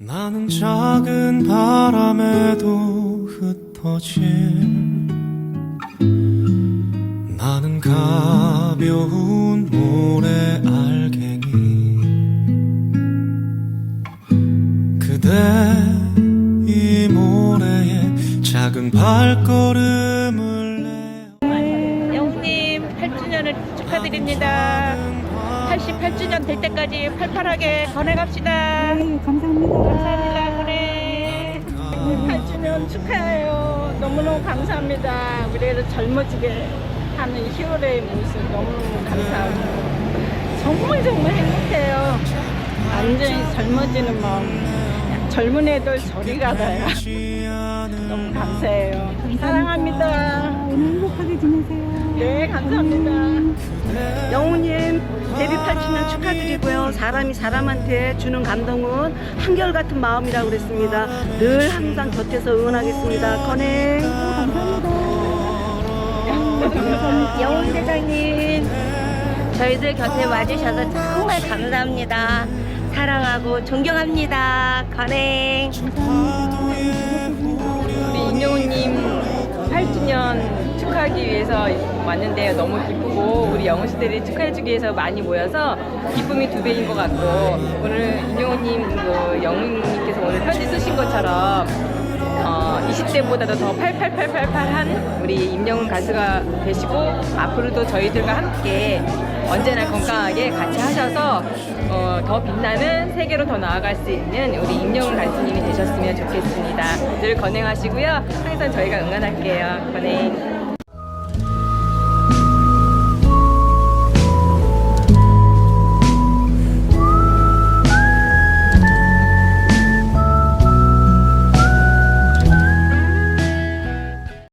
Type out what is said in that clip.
나는 작은 바람에도 흩어질. 나는 가벼운 모래 알갱이. 그대 이 모래에 작은 발걸음을 내. 영웅님 8주년을 축하드립니다. 88주년 될 때까지 팔팔하게 건해갑시다. 네, 감사합니다. 감사합니다, 건해. 8주년 축하해요. 너무너무 감사합니다. 우리를 젊어지게 하는 히어로의 모습 너무너무 감사하고 정말 정말 행복해요. 완전히 젊어지는 마음. 젊은 애들 저리 가다요. 너무 감사해요. 사랑합니다. 영우님 데뷔 8주년 축하드리고요. 사람이 사람한테 주는 감동은 한결같은 마음이라고 그랬습니다. 늘 항상 곁에서 응원하겠습니다. 건행. 영훈 대장님, 저희들 곁에 와주셔서 정말 감사합니다. 사랑하고 존경합니다. 건행. 우리 임영훈님 8주년 축하하기 위해서 왔는데요. 너무 기쁘고 우리 영훈 씨들이 축하해주기 위해서 많이 모여서 기쁨이 두 배인 것 같고 오늘 임영훈님, 그 영훈님께서 오늘 편지 쓰신 것처럼 어, 20대보다도 더 8888한 우리 임영훈 가수가 되시고 앞으로도 저희들과 함께 언제나 건강하게 같이 하셔서 어, 더 빛나는 세계로 더 나아갈 수 있는 우리 임영훈 가수님이 되셨으면 좋겠습니다. 늘 건행하시고요. 항상 저희가 응원할게요. 건행.